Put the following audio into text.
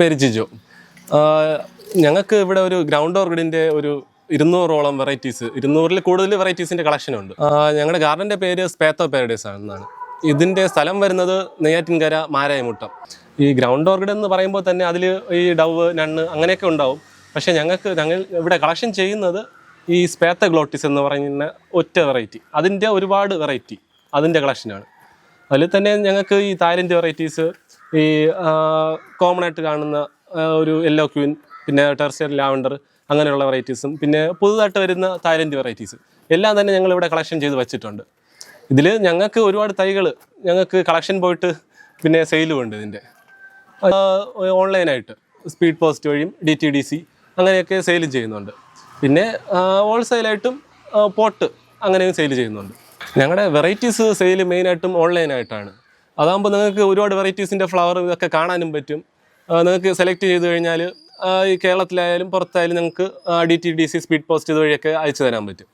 പേര് ജിജു. ഞങ്ങൾക്ക് ഇവിടെ ഒരു ഗ്രൗണ്ട് ഓർഗിഡിന്റെ ഒരു ഇരുന്നൂറോളം വെറൈറ്റീസ് ഇരുന്നൂറിൽ കൂടുതൽ വെറൈറ്റീസിന്റെ കളക്ഷനുണ്ട്. ഞങ്ങളുടെ ഗാർഡന്റെ പേര് സ്പേത്തോ പാരഡൈസ് ആണെന്നാണ്. ഇതിന്റെ സ്ഥലം വരുന്നത് നെയ്യാറ്റിൻകര മാരായമുട്ടം. ഈ ഗ്രൗണ്ട് ഓർഗിഡ് എന്ന് പറയുമ്പോൾ തന്നെ അതിൽ ഈ ഡവ് നണ്ണ് അങ്ങനെയൊക്കെ ഉണ്ടാവും. പക്ഷേ ഞങ്ങൾക്ക് ഞങ്ങൾ ഇവിടെ കളക്ഷൻ ചെയ്യുന്നത് ഈ സ്പേത്ത ഗ്ലോട്ടിസ് എന്ന് പറയുന്ന ഒറ്റ വെറൈറ്റി. അതിന്റെ ഒരുപാട് വെറൈറ്റി അതിന്റെ കളക്ഷനാണ്. അതിൽ തന്നെ ഞങ്ങൾക്ക് ഈ തായ്ലൻഡ് വെറൈറ്റീസ് ഈ കോമൺ ആയിട്ട് കാണുന്ന ഒരു യെല്ലോ ക്വീൻ പിന്നെ ടെർസിയർ ലാവണ്ടർ അങ്ങനെയുള്ള വെറൈറ്റീസും പിന്നെ പുതുതായിട്ട് വരുന്ന തായ്ലൻഡ് വെറൈറ്റീസ്. എല്ലാം തന്നെ ഞങ്ങൾ ഇവിടെ കളക്ഷൻ ചെയ്ത് വെച്ചിട്ടുണ്ട്. ഇതിൽ ഞങ്ങൾക്ക് ഒരുപാട് തൈകൾ ഞങ്ങൾക്ക് കളക്ഷൻ പോയിട്ട് പിന്നെ സെയിലും ഉണ്ട് ഇതിന്റെ ഓൺലൈനായിട്ട് സ്പീഡ് പോസ്റ്റ് വഴിയും ഡി ടി ഡി സി അങ്ങനെയൊക്കെ സെയിലും ചെയ്യുന്നുണ്ട്. പിന്നെ ഹോൾസെയിലായിട്ടും പോട്ട് അങ്ങനെയും സെയിൽ ചെയ്യുന്നുണ്ട്. ഞങ്ങളുടെ വെറൈറ്റീസ് സെയിൽ മെയിനായിട്ടും ഓൺലൈനായിട്ടാണ് അതാകുമ്പോൾ നിങ്ങൾക്ക് ഒരുപാട് വെറൈറ്റീസിന്റെ ഫ്ലവർ ഇതൊക്കെ കാണാനും പറ്റും. നിങ്ങൾക്ക് സെലക്ട് ചെയ്ത് കഴിഞ്ഞാൽ ഈ കേരളത്തിലായാലും പുറത്തായാലും നിങ്ങൾക്ക് D T D C speed post ഇതുവഴിയൊക്കെ അയച്ചു തരാൻ പറ്റും.